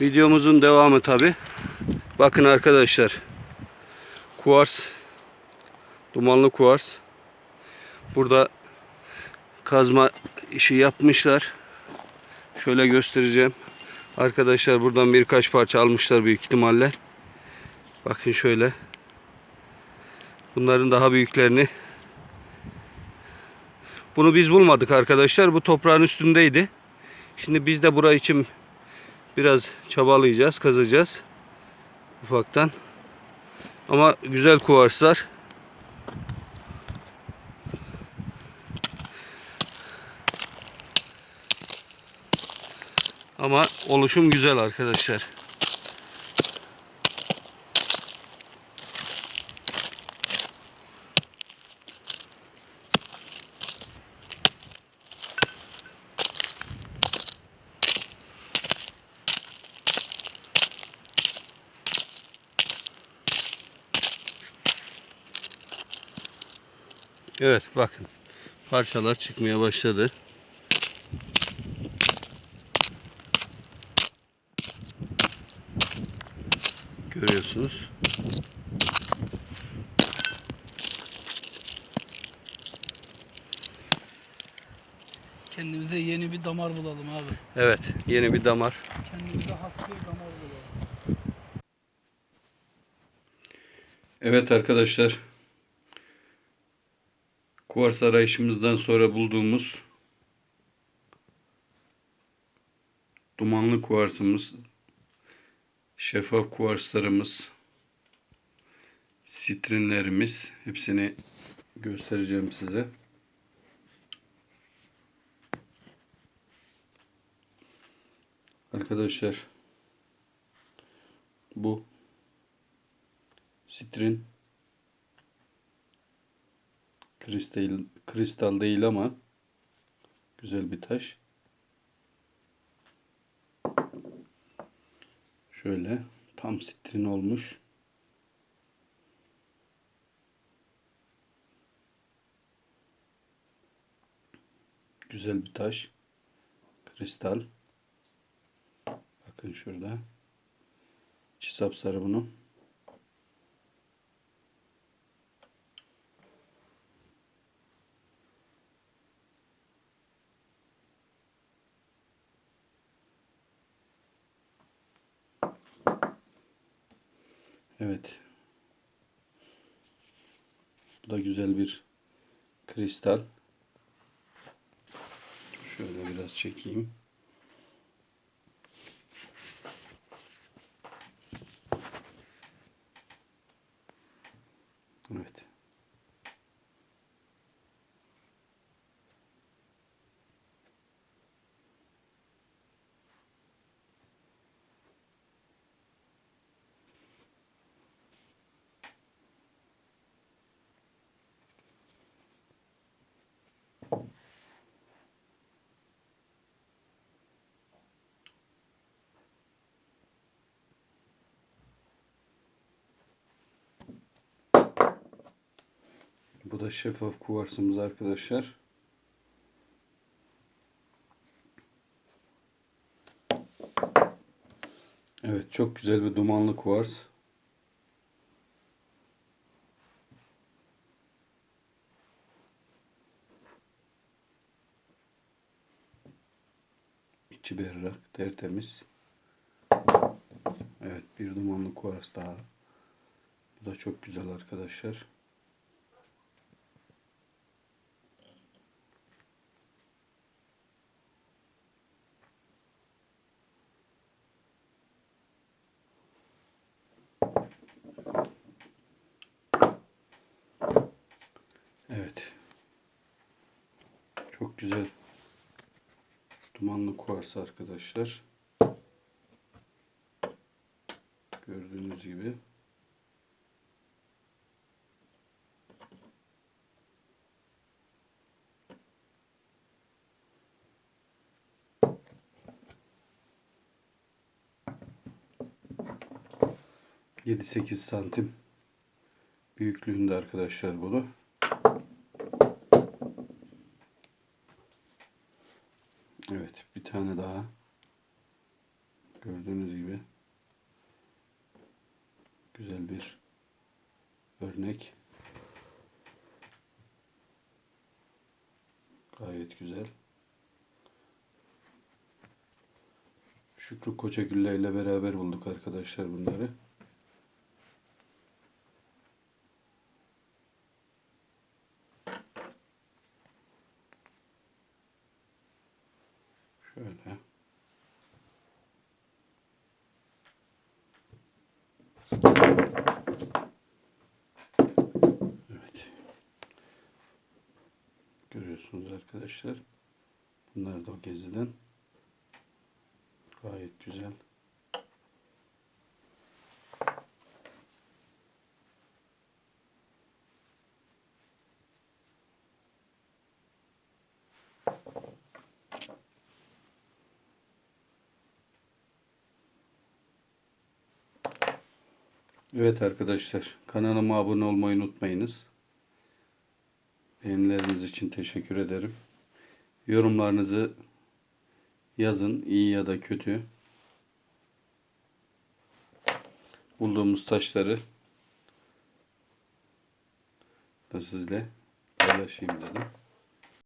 Videomuzun devamı tabi. Bakın arkadaşlar. Kuvars. Dumanlı kuvars. Burada kazma işi yapmışlar. Şöyle göstereceğim. Arkadaşlar buradan birkaç parça almışlar büyük ihtimalle. Bakın şöyle. Bunların daha büyüklerini bunu biz bulmadık arkadaşlar. Bu toprağın üstündeydi. Şimdi biz de burayı için biraz çabalayacağız, kazacağız. Ufaktan. Ama güzel kuvarslar. Ama oluşum güzel arkadaşlar. Evet bakın parçalar çıkmaya başladı. Görüyorsunuz. Kendimize yeni bir damar bulalım abi. Evet yeni bir damar. Kendimize has bir damar bulalım. Evet arkadaşlar. Kuvars arayışımızdan sonra bulduğumuz dumanlı kuvarsımız, şeffaf kuvarslarımız, sitrinlerimiz hepsini göstereceğim size. Arkadaşlar bu sitrin kristal kristal değil ama güzel bir taş. Şöyle tam sitrin olmuş. Güzel bir taş. Kristal. Bakın şurada. İçi sapsarı bunun. Evet. Bu da güzel bir kristal. Şöyle biraz çekeyim. Evet. Bu da şeffaf kuvarsımız arkadaşlar. Evet çok güzel bir dumanlı kuvars. İçi berrak, tertemiz. Evet bir dumanlı kuvars daha. Bu da çok güzel arkadaşlar. Evet. Çok güzel. Dumanlı kuvars arkadaşlar. Gördüğünüz gibi. Yedi sekiz santim büyüklüğünde arkadaşlar bunu. Evet bir tane daha Gördüğünüz gibi güzel bir örnek. Gayet güzel. Şükrü Koçagülle ile beraber bulduk arkadaşlar bunları. Şöyle. Evet. Görüyorsunuz arkadaşlar. Bunlar da o geziden. Gayet güzel. Evet arkadaşlar kanalıma abone olmayı unutmayınız. Beğenileriniz için teşekkür ederim. Yorumlarınızı yazın iyi ya da kötü. Bulduğumuz taşları da sizle paylaşayım dedim.